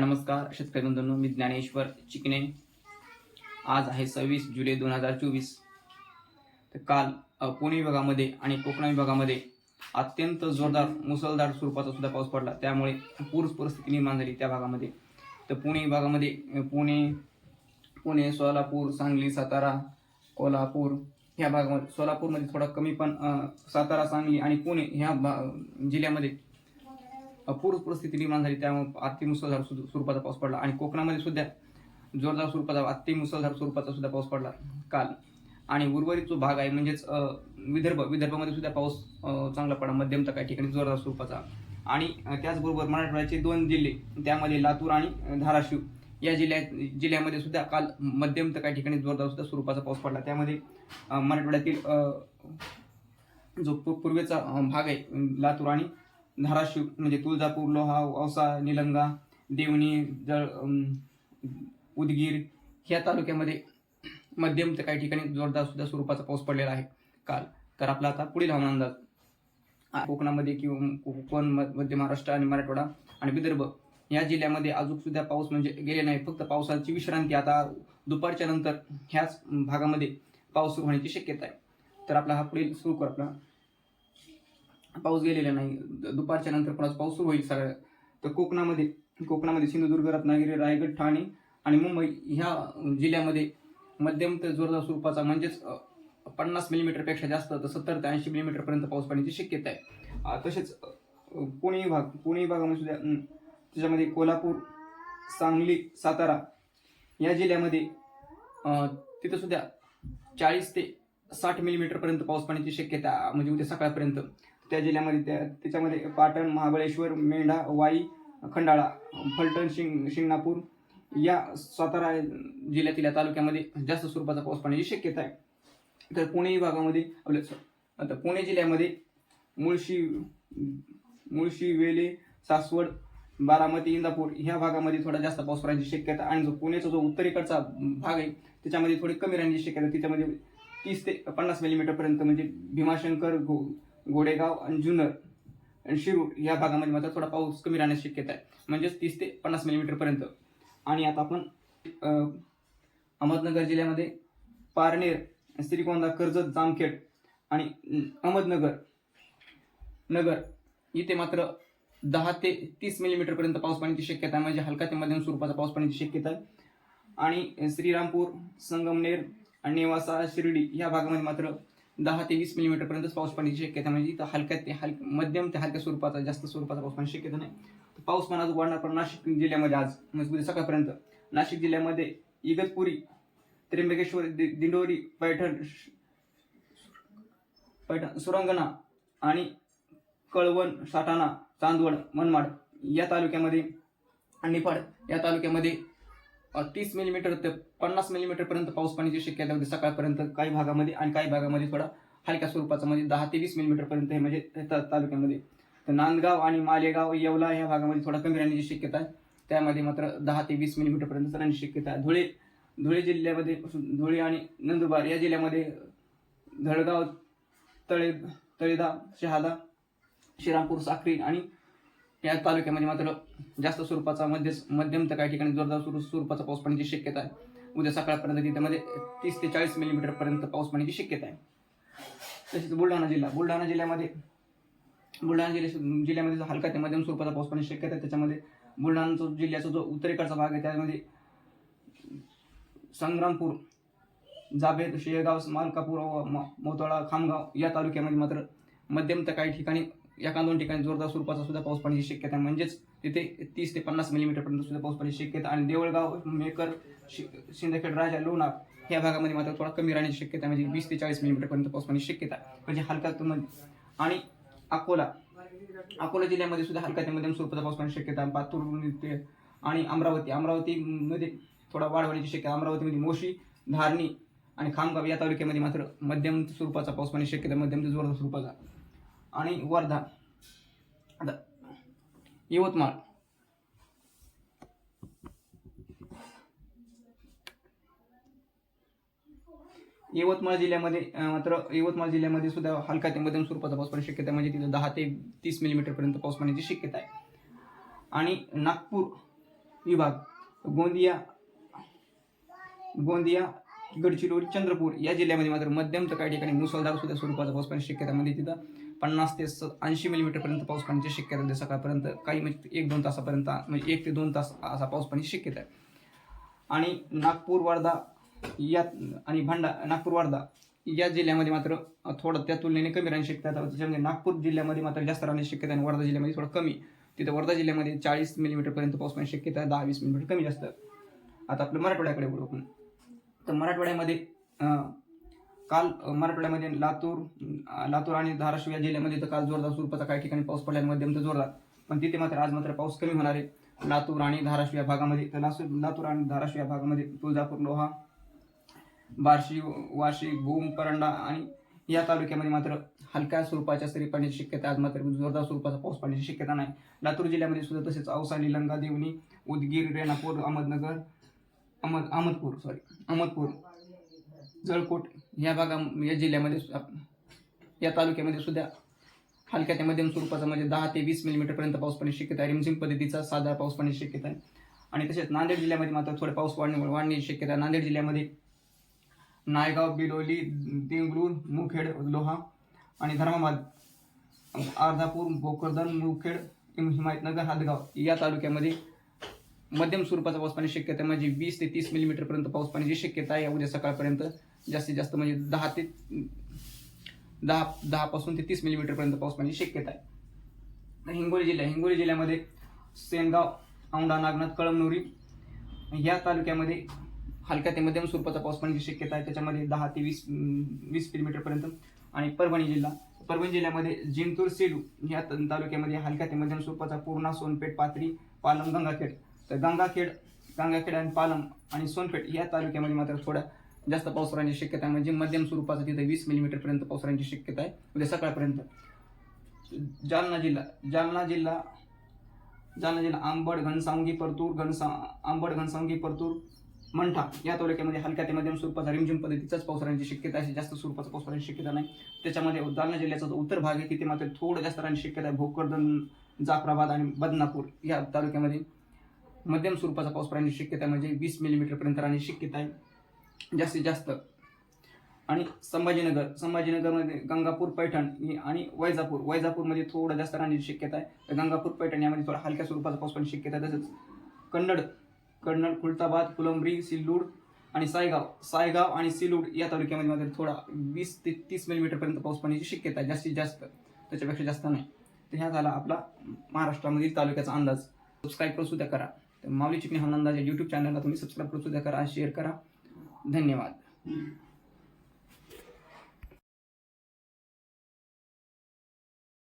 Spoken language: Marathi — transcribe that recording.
नमस्कार शेतकरी बंधूंनो मी ज्ञानेश्वर चिकणे आज आहे सव्वीस जुलै दोन हजार चोवीस. तर काल पुणे विभागामध्ये आणि कोकण विभागामध्ये अत्यंत जोरदार मुसळधार स्वरूपाचा सुद्धा पाऊस पडला. त्यामुळे पूर परिस्थिती निर्माण झाली त्या भागामध्ये. तर पुणे विभागामध्ये पुणे पुणे सोलापूर सांगली सातारा कोल्हापूर ह्या भागामध्ये सोलापूरमध्ये थोडा कमी पण सातारा सांगली आणि पुणे ह्या भा जिल्ह्यामध्ये पूर परिस्थिती निर्माण झाली. त्यामुळे अति मुसळधार स्वरूपाचा पाऊस पडला. आणि कोकणामध्ये सुद्धा जोरदार स्वरूपाचा अति मुसळधार स्वरूपाचा सुद्धा पाऊस पडला काल. आणि उर्वरित जो भाग आहे म्हणजेच विदर्भ विदर्भामध्ये सुद्धा पाऊस चांगला पडला. मध्यम तर काही ठिकाणी जोरदार स्वरूपाचा. आणि त्याचबरोबर मराठवाड्याचे दोन जिल्हे त्यामध्ये लातूर आणि धाराशिव या जिल्ह्यात जिल्ह्यामध्ये सुद्धा काल मध्यम तर काही ठिकाणी जोरदार सुद्धा स्वरूपाचा पाऊस पडला. त्यामध्ये मराठवाड्यातील जो पूर्वेचा भाग आहे लातूर आणि धाराशिव म्हणजे तुळजापूर लोहा औसा निलंगा देवणी जळ उदगीर ह्या तालुक्यामध्ये मध्यम तर काही ठिकाणी जोरदार सुद्धा स्वरूपाचा पाऊस पडलेला आहे काल. तर आपला आता पुढील हवामान अंदाज. कोकणामध्ये किंवा कोकण म- मध्य महाराष्ट्र आणि मराठवाडा आणि विदर्भ या जिल्ह्यामध्ये अजून सुद्धा पाऊस म्हणजे गेले नाही. फक्त पावसाची विश्रांती आता दुपारच्या नंतर ह्याच भागामध्ये पाऊस सुरू होण्याची शक्यता आहे. तर आपला हा पुढील सुरू कर आपला पाऊस गेलेला नाही. दुपारच्या नंतर परत पाऊस सुरू होईल सगळ्या तर कोकणामध्ये कोकणामध्ये सिंधुदुर्ग रत्नागिरी रायगड ठाणे आणि मुंबई ह्या जिल्ह्यामध्ये मध्यम ते जोरदार स्वरूपाचा म्हणजेच पन्नास मिलीमीटरपेक्षा जास्त तर सत्तर ते ऐंशी मिलीमीटरपर्यंत पाऊस पडण्याची शक्यता आहे. तसेच पुणे विभाग पुणे विभागामध्ये सुद्धा त्याच्यामध्ये कोल्हापूर सांगली सातारा या जिल्ह्यामध्ये तिथं सुद्धा चाळीस ते साठ मिलीमीटरपर्यंत पाऊस पडण्याची शक्यता म्हणजे उद्या सकाळपर्यंत. त्या जिल्ह्यामध्ये त्या त्याच्यामध्ये पाटण महाबळेश्वर मेंढा वाई खंडाळा फलटण शिंग शिंगणापूर या सातारा जिल्ह्यातील या तालुक्यामध्ये जास्त स्वरूपाचा पाऊस पडण्याची शक्यता आहे. तर पुणे विभागामध्ये आपल्या आता पुणे जिल्ह्यामध्ये मुळशी मुळशी वेले सासवड बारामती इंदापूर ह्या भागामध्ये थोडा जास्त पाऊस पडण्याची शक्यता आणि जो पुण्याचा जो उत्तरेकडचा भाग आहे त्याच्यामध्ये थोडी कमी राहण्याची शक्यता त्याच्यामध्ये तीस ते पन्नास मिलीमीटरपर्यंत म्हणजे भीमाशंकर गो गोडेगाव आणि जुन्नर आणि शिरूर या भागामध्ये मात्र थोडा पाऊस कमी राहण्याची शक्यता आहे. म्हणजेच तीस ते पन्नास मिलीमीटरपर्यंत आणि आता आपण अहमदनगर जिल्ह्यामध्ये पारनेर श्रीगोंदा कर्जत जामखेड आणि अहमदनगर नगर इथे मात्र दहा ते तीस मिलीमीटरपर्यंत पाऊस पाण्याची शक्यता आहे. म्हणजे हलका ते मध्यम स्वरूपाचा पाऊस पाण्याची शक्यता आहे. आणि श्रीरामपूर संगमनेर आणि नेवासा शिर्डी या भागामध्ये मात्र दहा ते वीस मिलीमीटरपर्यंत पाऊस पाण्याची शक्यता म्हणजे इथं हलक्या ते हल मध्यम ते हलक्या स्वरूपाचा जास्त स्वरूपाचा पाऊस पाण्याची शक्यता नाही. तर पाऊस पण आज वाढणार पण नाशिक जिल्ह्यामध्ये आज म्हणजे उद्या सकाळपर्यंत. नाशिक जिल्ह्यामध्ये इगतपुरी त्र्यंबकेश्वर दि- दिंडोरी पैठण श- पैठण सुरंगणा आणि कळवण साठाणा चांदवड मनमाड या तालुक्यामध्ये आणि निफाड या तालुक्यामध्ये तीस मिलीमीटर ते पन्नास मिलीमीटरपर्यंत पाऊस पाण्याची शक्यता होती. सकाळपर्यंत काही भागामध्ये आणि काही भागामध्ये थोडा हलक्या स्वरूपाचा म्हणजे दहा ते वीस मिलीमीटरपर्यंत हे म्हणजे तालुक्यामध्ये. तर नांदगाव आणि मालेगाव येवला या भागामध्ये थोडा कमी राहण्याची शक्यता आहे. त्यामध्ये मात्र दहा ते वीस मिलीमीटरपर्यंत राहण्याची शक्यता आहे. धुळे धुळे जिल्ह्यामध्ये धुळे आणि नंदुरबार या जिल्ह्यामध्ये धळगाव तळे तळेदा शहादा श्रीरामपूर साखरी आणि या तालुक्यामध्ये मात्र जास्त स्वरूपाचा मध्य मध्यम तर काही ठिकाणी जोरदार सुरू स्वरूपाचा पाऊस पडण्याची शक्यता आहे. उद्या सकाळपर्यंत तिथेमध्ये तीस ते चाळीस मिलीमीटरपर्यंत पाऊस पडण्याची शक्यता आहे. तसेच बुलढाणा जिल्हा बुलढाणा जिल्ह्यामध्ये बुलढाणा जिल्ह्या जिल्ह्यामध्ये जो हलका ते मध्यम स्वरूपाचा पाऊस पडण्याची शक्यता आहे त्याच्यामध्ये बुलढाणा जो जिल्ह्याचा जो उत्तरेकडचा भाग आहे त्यामध्ये संग्रामपूर जाबेद शेगाव मालकापूर व म- खामगाव या तालुक्यामध्ये मात्र मध्यम तर काही ठिकाणी एका दोन ठिकाणी जोरदार स्वरूपाचा सुद्धा पाऊस पडण्याची शक्यता आहे. म्हणजेच तिथे तीस ते पन्नास मिलीमीटरपर्यंत सुद्धा पाऊस पडण्याची शक्यता आणि देवळगाव मेकर शि शिंदखेड राजा लोणार ह्या भागामध्ये मात्र थोडा कमी राहण्याची शक्यता म्हणजे वीस ते चाळीस मिलीमीटरपर्यंत पाऊस पडण्याची शक्यता म्हणजे हलका तो आणि अकोला अकोला जिल्ह्यामध्ये सुद्धा हलका ते मध्यम स्वरूपाचा पाऊस पडण्याची शक्यता पातूर आणि अमरावती. अमरावतीमध्ये थोडा वाढ होण्याची शक्यता आहे. अमरावतीमध्ये मोशी धारणी आणि खामगाव या तालुक्यामध्ये मात्र मध्यम स्वरूपाचा पाऊस पडण्याची शक्यता मध्यम ते जोरदार स्वरूपाचा. आणि वर्धा. आता यवतमाळ. यवतमाळ जिल्ह्यामध्ये मात्र यवतमाळ जिल्ह्यामध्ये सुद्धा हलका ते मध्यम स्वरूपाचा पाऊस पडण्याची शक्यता म्हणजे तिथं दहा ते तीस मिलीमीटरपर्यंत पाऊस पडण्याची शक्यता आहे. आणि नागपूर विभाग गोंदिया गोंदिया गडचिरोली चंद्रपूर या जिल्ह्यामध्ये मात्र मध्यम तर काही ठिकाणी मुसळधार सुद्धा स्वरूपाचा पाऊस पडण्याची शक्यता म्हणजे तिथं पन्नास ते ऐंशी मिलीमीटरपर्यंत पाऊस पाण्याची शक्यता आहे सकाळपर्यंत. काही म्हणजे एक दोन तासापर्यंत म्हणजे एक ते दोन तास असा पाऊस पाण्याची शक्यता आहे. आणि नागपूर वर्धा या आणि भंडा नागपूर वर्धा या जिल्ह्यामध्ये मात्र थोडं त्या तुलनेने कमी राहण्याची शक्यता आहे. त्याच्यामध्ये नागपूर जिल्ह्यामध्ये मात्र जास्त राहण्याची शक्यता आहे आणि वर्धा जिल्ह्यामध्ये थोडं कमी. तिथं वर्धा जिल्ह्यामध्ये चाळीस मिलीमीटरपर्यंत पाऊस पाण्याची शक्यता आहे दहा वीस मिलीमीटर कमी जास्त. आता आपलं मराठवाड्याकडे बोलू आपण. तर मराठवाड्यामध्ये काल मराठवाड्यामध्ये लातूर लातूर आणि धाराशिव या जिल्ह्यामध्ये तर काल जोरदार स्वरूपाचा काही ठिकाणी पाऊस पडला मध्यम तर जोरदार पण तिथे मात्र आज मात्र पाऊस कमी होणार आहे. लातूर आणि धाराशिव या भागामध्ये तर लासूर लातूर आणि धाराशिव या भागामध्ये तुळजापूर लोहा बार्शी वाशी भूम परंडा आणि या तालुक्यामध्ये मात्र हलक्या स्वरूपाच्या सरी पाण्याची शक्यता आज मात्र जोरदार स्वरूपाचा पाऊस पाण्याची शक्यता नाही. लातूर जिल्ह्यामध्ये सुद्धा तसेच औसाली लंगा देवणी उदगीर रेणापूर अहमदनगर अहमद अहमदपूर सॉरी अहमदपूर जळकोट या भागा या जिल्ह्यामध्ये या तालुक्यामध्ये सुद्धा हलक्या ते मध्यम स्वरूपाचा म्हणजे दहा ते वीस मिलीमीटरपर्यंत पाऊस पडण्याची शक्यता आहे. रिमझिम पद्धतीचा साधा पाऊस पडण्याची शक्यता आहे. आणि तसेच नांदेड जिल्ह्यामध्ये मात्र थोडे पाऊस वाढणे वाढण्याची शक्यता आहे. नांदेड जिल्ह्यामध्ये नायगाव बिलोली देंगरूर मुखेड लोहा आणि धर्माबाद अर्धापूर भोकरदन मुखेड हिमायतनगर हादगाव या तालुक्यामध्ये मध्यम स्वरूपाचा पाऊस पाण्याची शक्यता आहे. म्हणजे वीस ते तीस मिलीमीटरपर्यंत पाऊस पाण्याची शक्यता आहे. उद्या सकाळपर्यंत जास्तीत जास्त म्हणजे दहा ते दहा दहापासून ते तीस मिलीमीटरपर्यंत पाऊस पाण्याची शक्यता आहे. हिंगोली जिल्हा हिंगोली जिल्ह्यामध्ये सेनगाव औंढा नागनाथ कळमनुरी या तालुक्यामध्ये हलक्या ते मध्यम स्वरूपाचा पाऊस पडण्याची शक्यता आहे. त्याच्यामध्ये दहा ते वीस वीस किलोमीटरपर्यंत आणि परभणी जिल्हा. परभणी जिल्ह्यामध्ये जिंतूर सेलू या तालुक्यामध्ये हलक्या ते मध्यम स्वरूपाचा पूर्णा सोनपेठ पाथरी पालम गंगाखेड. तर गंगाखेड गंगाखेड आणि पालम आणि सोनपेठ या तालुक्यामध्ये मात्र थोड्या जास्त पाऊस राहण्याची शक्यता आहे. म्हणजे मध्यम स्वरूपाचा तिथे वीस मिलीमीटरपर्यंत पाऊस राहण्याची शक्यता आहे. उद्या सकाळपर्यंत. जालना जिल्हा जालना जिल्हा जालना जिल्हा आंबड घनसावंगी परतूर घनसा आंबड घनसावंगी परतूर मंठा या तालुक्यामध्ये हलक्या ते मध्यम स्वरूपाचा रिमझिम पद्धतीचाच पाऊस राहण्याची शक्यता आहे. जास्त स्वरूपाचा पाऊस राहण्याची शक्यता नाही. त्याच्यामध्ये जालना जिल्ह्याचा जो उत्तर भाग आहे तिथे मात्र थोडं जास्त राहण्याची शक्यता आहे. भोकरदन जाफराबाद आणि बदनापूर या तालुक्यामध्ये मध्यम स्वरूपाचा पाऊस राहण्याची शक्यता म्हणजे वीस मिलीमीटरपर्यंत राहण्याची शक्यता आहे. जास्तीत जास्त. आणि संभाजीनगर संभाजीनगरमध्ये गंगापूर पैठण ही- आणि वैजापूर वैजापूरमध्ये थोडं जास्त राहण्याची शक्यता आहे. तर गंगापूर पैठण यामध्ये थोडा हलक्या स्वरूपाचा पाऊस पण शक्यता आहे. तसंच कन्नड कन्नड खुलताबाद फुलंब्री सिल्लूड आणि सायगाव सायगाव आणि सिलूड या तालुक्यामध्ये मात्र थोडा वीस ते तीस मिलीमीटरपर्यंत पाऊस पडण्याची शक्यता आहे. जास्तीत जास्त. त्याच्यापेक्षा जास्त नाही. तर ह्या झाला आपला महाराष्ट्रामधील तालुक्याचा अंदाज. सबस्क्राईब करू सुद्धा करा. तर माऊली चिकणी हा अंदाज या यूट्यूब चॅनलला तुम्ही सबस्क्राईब करू सुद्धा करा शेअर करा. धन्यवाद.